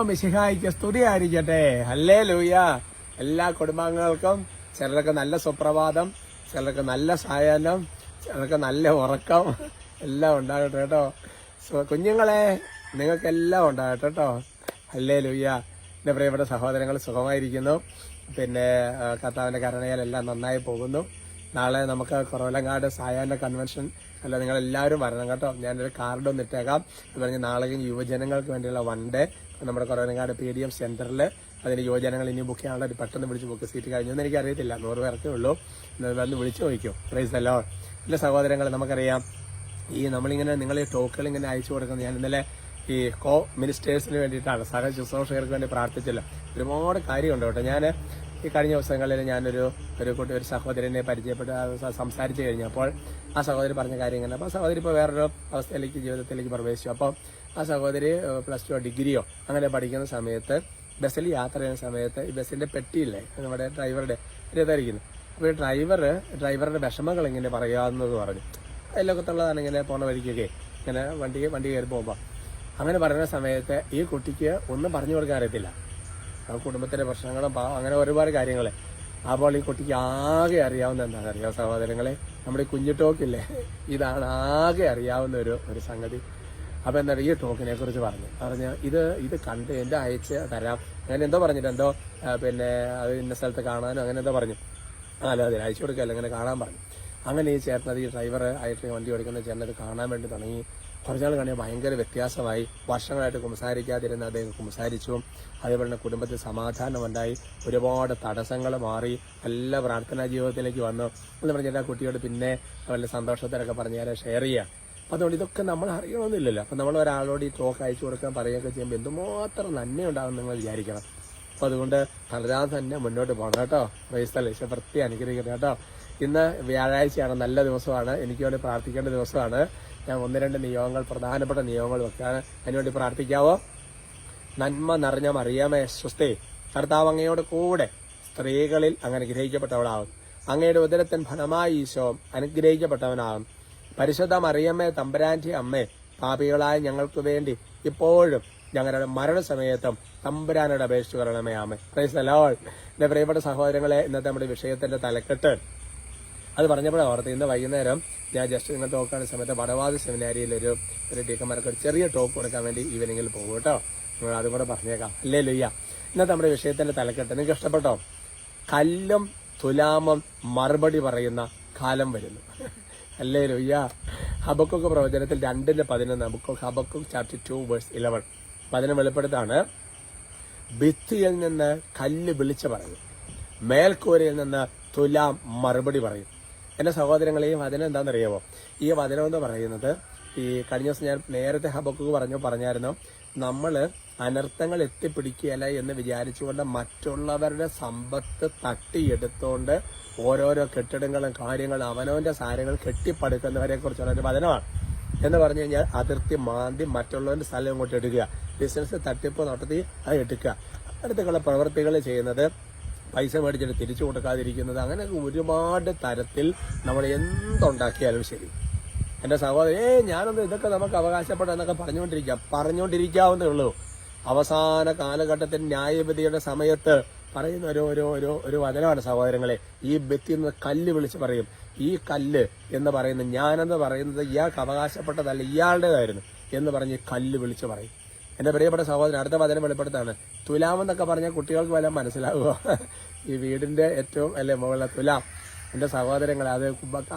മിശിഹായിക്ക് സ്തുതിയായിരിക്കട്ടെ. അല്ലേ ലൂയ എല്ലാ കുടുംബാംഗങ്ങൾക്കും ചിലർക്ക് നല്ല സുപ്രഭാതം ചിലർക്ക് നല്ല സായാഹ്നം ചിലർക്ക് നല്ല ഉറക്കം. എല്ലാം ഉണ്ടാകട്ടെ കേട്ടോ. കുഞ്ഞുങ്ങളെ നിങ്ങൾക്കെല്ലാം ഉണ്ടാകട്ടെ കേട്ടോ. അല്ലേ ലൂയ എന്റെ പ്രിയപ്പെട്ട സഹോദരങ്ങൾ സുഖമായിരിക്കുന്നു. പിന്നെ കർത്താവിന്റെ കരുണയിലെല്ലാം നന്നായി പോകുന്നു. നാളെ നമുക്ക് കുറവലങ്ങാട് സായാഹ്ന കൺവെൻഷൻ അല്ല നിങ്ങളെല്ലാവരും വരണം കേട്ടോ. ഞാനൊരു കാർഡ് ഒന്നിട്ടേക്കാം. എന്ന് പറഞ്ഞ് നാളെയും യുവജനങ്ങൾക്ക് വേണ്ടിയുള്ള വൺ ഡേ നമ്മുടെ കുറവലങ്ങാട് പി ഡി എം സെന്ററിൽ അതിന് യുവജനങ്ങൾ ഇനി ബുക്ക് ചെയ്യാനുള്ള പെട്ടെന്ന് വിളിച്ച് ബുക്ക് സീറ്റ് കഴിഞ്ഞു എനിക്ക് അറിയത്തില്ല നൂറ് പേർക്കേ ഉള്ളൂ. എന്ന് വന്ന് വിളിച്ചു നോക്കും പ്രൈസ് അല്ലോ ഇല്ല സഹോദരങ്ങൾ നമുക്കറിയാം. ഈ നമ്മളിങ്ങനെ നിങ്ങൾ ഈ ടോക്കുകൾ ഇങ്ങനെ അയച്ചു കൊടുക്കുന്നത് ഞാൻ ഇന്നലെ ഈ കോ മിനിസ്റ്റേഴ്സിന് വേണ്ടിയിട്ടാണ്. സഹ ശുശ്രൂഷകർക്ക് വേണ്ടി പ്രാർത്ഥിച്ചല്ലോ. ഒരുപാട് കാര്യമുണ്ട് കേട്ടോ. ഞാൻ ഈ കഴിഞ്ഞ ദിവസങ്ങളിൽ ഞാനൊരു ഒരു കുട്ടി ഒരു സഹോദരനെ പരിചയപ്പെട്ട് സംസാരിച്ചു കഴിഞ്ഞപ്പോൾ ആ സഹോദരി പറഞ്ഞ കാര്യങ്ങൾ അപ്പോൾ സഹോദരി ഇപ്പോൾ വേറൊരു അവസ്ഥയിലേക്ക് ജീവിതത്തിലേക്ക് പ്രവേശിച്ചു. അപ്പോൾ ആ സഹോദരി പ്ലസ് ടു ഡിഗ്രിയോ അങ്ങനെ പഠിക്കുന്ന സമയത്ത് ബസ്സിൽ യാത്ര ചെയ്യുന്ന സമയത്ത് ഈ ബസ്സിന്റെ പെട്ടിയില്ലേ നമ്മുടെ ഡ്രൈവറുടെ ഇതായിരിക്കുന്നു അപ്പോൾ ഈ ഡ്രൈവർ ഡ്രൈവറുടെ വിഷമങ്ങൾ ഇങ്ങനെ പറയാമെന്നത് പറഞ്ഞു. അതിലൊക്കത്തുള്ളതാണ് ഇങ്ങനെ പോണ വഴിക്കൊക്കെ ഇങ്ങനെ വണ്ടി വണ്ടി കയറി പോകുമ്പോൾ അങ്ങനെ പറയുന്ന സമയത്ത് ഈ കുട്ടിക്ക് ഒന്നും പറഞ്ഞു കൊടുക്കാൻ അറിയത്തില്ല. ആ കുടുംബത്തിലെ പ്രശ്നങ്ങളും അങ്ങനെ ഒരുപാട് കാര്യങ്ങൾ അപ്പോൾ ഈ കുട്ടിക്ക് ആകെ അറിയാവുന്ന എന്താണെന്ന് അറിയാം സഹോദരങ്ങളെ? നമ്മുടെ കുഞ്ഞു ടോക്കില്ലേ? ഇതാണ് ആകെ അറിയാവുന്ന ഒരു ഒരു സംഗതി. അപ്പൊ എന്താ ഈ ടോക്കിനെ കുറിച്ച് പറഞ്ഞു. പറഞ്ഞ ഇത് ഇത് കണ്ട് എന്റെ അയച്ച് തരാം. അങ്ങനെ എന്തോ പറഞ്ഞിട്ട് എന്തോ പിന്നെ അത് ഇന്ന സ്ഥലത്ത് കാണാനും അങ്ങനെ എന്തോ പറഞ്ഞു. അല്ല അതിന് അയച്ചു കൊടുക്കല്ലോ അങ്ങനെ കാണാൻ പറഞ്ഞു. അങ്ങനെ ഈ ചേട്ടനത് ഈ ഡ്രൈവർ ആയിട്ട് വണ്ടി ഓടിക്കുന്ന ചേട്ടനത് കാണാൻ വേണ്ടി തുടങ്ങി. കുറച്ചാൾ കഴിഞ്ഞ് ഭയങ്കര വ്യത്യാസമായി. വർഷങ്ങളായിട്ട് കുംസാരിക്കാതിരുന്ന അദ്ദേഹം കുംസാരിച്ചു അതേപോലെ തന്നെ കുടുംബത്തിൽ സമാധാനമുണ്ടായി. ഒരുപാട് തടസ്സങ്ങൾ മാറി. നല്ല പ്രാർത്ഥനാ ജീവിതത്തിലേക്ക് വന്നു. എന്ന് പറഞ്ഞാൽ ആ കുട്ടിയോട് പിന്നെ വല്ല സന്തോഷത്തിലൊക്കെ പറഞ്ഞാൽ ഷെയർ ചെയ്യാം. അപ്പം അതുകൊണ്ട് ഇതൊക്കെ നമ്മൾ അറിയണമെന്നില്ലല്ലോ. അപ്പം നമ്മൾ ഒരാളോട് ഈ ടോക്ക് അയച്ചു കൊടുക്കാൻ പറയുകയൊക്കെ ചെയ്യുമ്പോൾ എന്തുമാത്രം നന്മയുണ്ടാകും നിങ്ങൾ വിചാരിക്കണം. അപ്പൊ അതുകൊണ്ട് തളരാതെ തന്നെ മുന്നോട്ട് പോകണം കേട്ടോ. ക്രൈസ്തല പ്രതി അനുഗ്രഹിക്കണം കേട്ടോ. ഇന്ന് വ്യാഴാഴ്ചയാണ് നല്ല ദിവസമാണ്. എനിക്ക് വേണ്ടി പ്രാർത്ഥിക്കേണ്ട ദിവസമാണ്. ഞാൻ ഒന്ന് രണ്ട് നിയോഗങ്ങൾ പ്രധാനപ്പെട്ട നിയോഗങ്ങൾ വെക്കാൻ അതിനുവേണ്ടി പ്രാർത്ഥിക്കാവോ? നന്മ നിറഞ്ഞ മറിയാമേ സ്വസ്തേ കർത്താവ് അങ്ങയോട് കൂടെ സ്ത്രീകളിൽ അങ്ങ് അനുഗ്രഹിക്കപ്പെട്ടവളാകും അങ്ങയുടെ ഉദരത്തിൻ ഫലമായി ഈശോ അനുഗ്രഹിക്കപ്പെട്ടവനാകും പരിശുദ്ധ മറിയമ്മേ തമ്പരാന്റി അമ്മേ പാപികളായ ഞങ്ങൾക്ക് വേണ്ടി ഇപ്പോഴും ഞങ്ങളുടെ മരണസമയത്തും തമ്പുരാനോട് അപേക്ഷിച്ചു പറയണമേ ആമേ പ്രൈസ് അലോൾ എന്റെ പ്രിയപ്പെട്ട സഹോദരങ്ങളെ ഇന്നത്തെ നമ്മുടെ വിഷയത്തിന്റെ തലക്കെട്ട്. അത് പറഞ്ഞപ്പോഴാണ് ഓർത്ത് ഇന്ന് വൈകുന്നേരം ഞാൻ ജസ്റ്റ് നിങ്ങൾ ടോക്കാണ് സമയത്ത് വടവാദ സെമിനാരിയിൽ ഒരു ഒരു ടീക്കന്മാർക്ക് ഒരു ചെറിയ ടോക്ക് കൊടുക്കാൻ വേണ്ടി ഈവനിങ്ങിൽ പോകും കേട്ടോ. നിങ്ങൾ അതും കൂടെ പറഞ്ഞേക്കാം. അല്ലേ ലുയ്യ ഇന്നത്തെ നമ്മുടെ വിഷയത്തിന്റെ തലക്കെട്ട്. നിങ്ങൾക്ക് ഇഷ്ടപ്പെട്ടോ? കല്ലും തുലാമും മറുപടി പറയുന്ന കാലം വരുന്നു. അല്ലേ ലുയ്യ ഹബക്കൊക്കെ പ്രവചനത്തിൽ രണ്ടിന്റെ പതിനൊന്ന് Habakkuk Habakkuk chapter two verse eleven പതിനെ വെളിപ്പെടുത്താണ്. ഭിത്തിയിൽ നിന്ന് കല്ല് വിളിച്ചു പറയും. മേൽക്കൂരയിൽ നിന്ന് തുലാം മറുപടി പറയും. എന്റെ സഹോദരങ്ങളെ ഈ വചനം എന്താണെന്നറിയാമോ ഈ വചനം എന്ന് പറയുന്നത് ഈ കഴിഞ്ഞ ദിവസം ഞാൻ നേരത്തെ ഹബക്ക് പറഞ്ഞു പറഞ്ഞായിരുന്നു. നമ്മൾ അനർത്ഥങ്ങൾ എത്തിപ്പിടിക്കുകയല്ല എന്ന് വിചാരിച്ചുകൊണ്ട് മറ്റുള്ളവരുടെ സമ്പത്ത് തട്ടിയെടുത്തുകൊണ്ട് ഓരോരോ കെട്ടിടങ്ങളും കാര്യങ്ങളും അവനവന്റെ സാരങ്ങൾ കെട്ടിപ്പടുക്കുന്നവരെ കുറിച്ചുള്ള ഒരു വചനമാണ്. എന്ന് പറഞ്ഞു കഴിഞ്ഞാൽ അതിർത്തി മാന്തി മറ്റുള്ളവന്റെ സ്ഥലം ഇങ്ങോട്ട് എടുക്കുക. ബിസിനസ് തട്ടിപ്പ് നടത്തി അത് എടുക്കുക. അടുത്തുള്ള പ്രവൃത്തികൾ ചെയ്യുന്നത് പൈസ മേടിച്ചിട്ട് തിരിച്ചു കൊടുക്കാതിരിക്കുന്നത് അങ്ങനെ ഒരുപാട് തരത്തിൽ നമ്മൾ എന്തുണ്ടാക്കിയാലും ശരി. എന്റെ സഹോദരൻ ഏ ഞാനൊന്ന് ഇതൊക്കെ നമുക്ക് അവകാശപ്പെടാം എന്നൊക്കെ പറഞ്ഞുകൊണ്ടിരിക്കാം പറഞ്ഞുകൊണ്ടിരിക്കാവുന്നേ ഉള്ളൂ. അവസാന കാലഘട്ടത്തിൽ ന്യായവിധിയുടെ സമയത്ത് പറയുന്ന ഒരു ഒരു ഒരു ഒരു വചനമാണ് സഹോദരങ്ങളെ ഈ വ്യക്തി എന്ന കല്ല് വിളിച്ച് പറയും. ഈ കല്ല് എന്ന് പറയുന്നത് ഞാനെന്ന് പറയുന്നത് ഇയാൾക്ക് അവകാശപ്പെട്ടതല്ല ഇയാളുടേതായിരുന്നു എന്ന് പറഞ്ഞ് കല്ല് വിളിച്ച് പറയും. എന്റെ പ്രിയപ്പെട്ട സഹോദരൻ അടുത്ത വചനം വെളിപ്പെടുത്താണ്. തുലാം എന്നൊക്കെ പറഞ്ഞാൽ കുട്ടികൾക്ക് വല്ല മനസ്സിലാകുമോ ഈ വീടിന്റെ ഏറ്റവും അല്ലെ മുകളിലെ തുലാം. എന്റെ സഹോദരങ്ങളെ അത്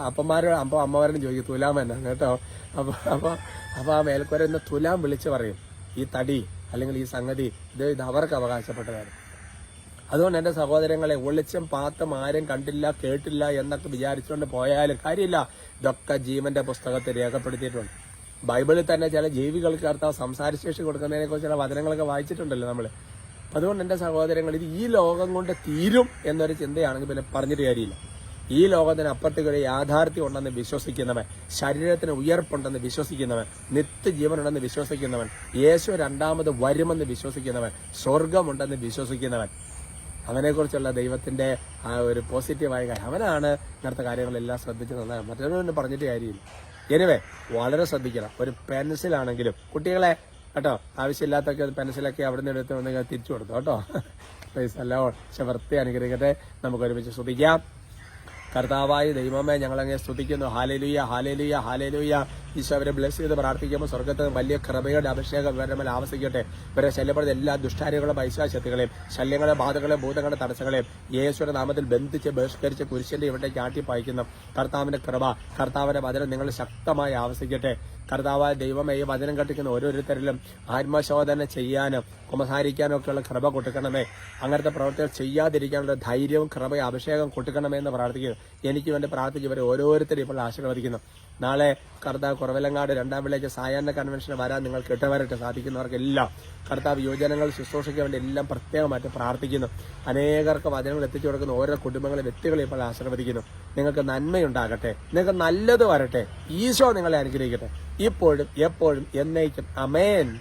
അപ്പന്മാരോട് അപ്പം അമ്മമാരോടും ചോദിക്കും തുലാം എന്നാ കേട്ടോ? അപ്പൊ അപ്പൊ അപ്പൊ ആ മേൽക്കൂര തുലാം വിളിച്ച് പറയും. ഈ തടി അല്ലെങ്കിൽ ഈ സംഗതി ഇത് ഇത് അവർക്ക് അവകാശപ്പെട്ടതാണ് അതുകൊണ്ട് എന്റെ സഹോദരങ്ങളെ ഒളിച്ചും പാത്തും ആരും കണ്ടില്ല കേട്ടില്ല എന്നൊക്കെ വിചാരിച്ചുകൊണ്ട് പോയാലും കാര്യമില്ല. ഇതൊക്കെ ജീവന്റെ പുസ്തകത്തിൽ രേഖപ്പെടുത്തിയിട്ടുണ്ട്. ബൈബിളിൽ തന്നെ ചില ജീവികൾക്ക് കർത്താവ് സംസാരശേഷി കൊടുക്കുന്നതിനെ കുറിച്ച് ചില വചനങ്ങളൊക്കെ വായിച്ചിട്ടുണ്ടല്ലോ നമ്മൾ. അതുകൊണ്ട് എന്റെ സഹോദരങ്ങൾ ഇത് ഈ ലോകം കൊണ്ട് തീരും എന്നൊരു ചിന്തയാണെങ്കിൽ പിന്നെ പറഞ്ഞിട്ട് കാര്യമില്ല. ഈ ലോകത്തിന് അപ്പുറത്തേക്ക് ഒരു യാഥാർത്ഥ്യം ഉണ്ടെന്ന് വിശ്വസിക്കുന്നവൻ ശരീരത്തിന് ഉയർപ്പുണ്ടെന്ന് വിശ്വസിക്കുന്നവൻ നിത്യജീവനുണ്ടെന്ന് വിശ്വസിക്കുന്നവൻ യേശു രണ്ടാമത് വരുമെന്ന് വിശ്വസിക്കുന്നവൻ സ്വർഗമുണ്ടെന്ന് വിശ്വസിക്കുന്നവൻ അവനെക്കുറിച്ചുള്ള ദൈവത്തിന്റെ ആ ഒരു പോസിറ്റീവായ കാര്യം. അവനാണ് ഇങ്ങനത്തെ കാര്യങ്ങളെല്ലാം ശ്രദ്ധിച്ച് നന്നായി മറ്റൊന്നും പറഞ്ഞിട്ട് കാര്യമില്ല. എനിവേ വളരെ ശ്രദ്ധിക്കണം. ഒരു പെൻസിലാണെങ്കിലും കുട്ടികളെ കേട്ടോ ആവശ്യമില്ലാത്തൊക്കെ പെൻസിലൊക്കെ അവിടെ നിന്ന് എടുത്ത് ഒന്ന് തിരിച്ചു കൊടുത്തു കേട്ടോ. പ്ലീസ് അല്ലോ പക്ഷെ വൃത്തി അനുഗ്രഹിക്കട്ടെ. നമുക്ക് ഒരുമിച്ച് ശ്രദ്ധിക്കാം. കർത്താവായ ദൈവമേ ഞങ്ങളങ്ങനെ സ്തുതിക്കുന്നു. ഹാലലുയ ഹാലലുയ ഹാലലുയ. ഈശോ അവരെ ബ്ലസ് ചെയ്ത് പ്രാർത്ഥിക്കുമ്പോൾ സ്വർഗത്ത് വലിയ കൃപയുടെ അഭിഷേകം ഇവരുടെ മേലെ ആവശ്യിക്കട്ടെ ഇവരെ ശല്യപ്പെടുന്ന എല്ലാ ദുഷ്ടാരികളും പൈശാശക്തികളെയും ശല്യങ്ങളെ ബാധകളെ ഭൂതങ്ങളെ തടസ്സങ്ങളെയും യേശുവിന്റെ നാമത്തിൽ ബന്ധിച്ച് ബഹിഷ്കരിച്ച് കുരിശിന്റെ ഇവിടെ ചാട്ടി പായിക്കുന്നു കർത്താവിന്റെ കൃപ കർത്താവിന്റെ വചനം നിങ്ങൾ ശക്തമായി ആവസിക്കട്ടെ. കർത്താവായ ദൈവമേ ഈ വചനം കട്ടിക്കുന്ന ഓരോരുത്തരിലും ആത്മശോധന ചെയ്യാനും കുമസാരിക്കാനും ഒക്കെയുള്ള കൃപ കൊടുക്കണമേ. അങ്ങനത്തെ പ്രവർത്തികൾ ചെയ്യാതിരിക്കാനുള്ള ധൈര്യവും കൃപയും അഭിഷേകം കൊടുക്കണമേ എന്ന് പ്രാർത്ഥിക്കുന്നു. എനിക്ക് വേണ്ടി പ്രാർത്ഥിച്ചവരെ ഓരോരുത്തരും ഇപ്പോൾ ആശീർവദിക്കുന്നു. നാളെ കർത്താവ് കുറവലങ്ങാട് രണ്ടാം വിളേജ് സായാഹ്ന കൺവെൻഷന് വരാൻ നിങ്ങൾ കിട്ടവരട്ടെ സാധിക്കുന്നവർക്കെല്ലാം. കർത്താവ് യുവജനങ്ങൾ ശുശ്രൂഷയ്ക്ക് വേണ്ടി എല്ലാം പ്രത്യേകമായിട്ട് പ്രാർത്ഥിക്കുന്നു. അനേകർക്ക് വചനങ്ങൾ എത്തിച്ചു കൊടുക്കുന്ന ഓരോ കുടുംബങ്ങളെ വ്യക്തികളെ ഇപ്പോൾ ആശീർവദിക്കുന്നു. നിങ്ങൾക്ക് നന്മയുണ്ടാകട്ടെ. നിങ്ങൾക്ക് നല്ലത് വരട്ടെ. ഈശോ നിങ്ങളെ അനുഗ്രഹിക്കട്ടെ. ഇപ്പോഴും എപ്പോഴും എന്നേക്കും. അമേൻ